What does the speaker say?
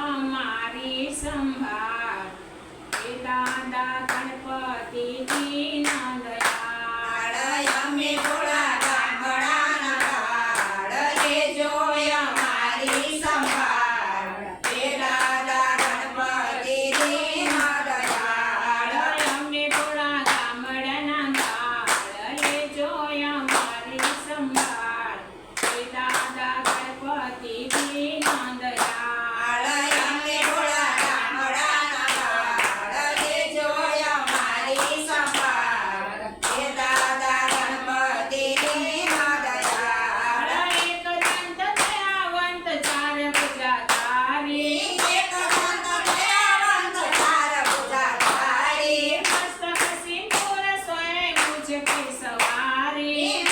અમારી સંભાળ દાદા ગણપતિ સવારે.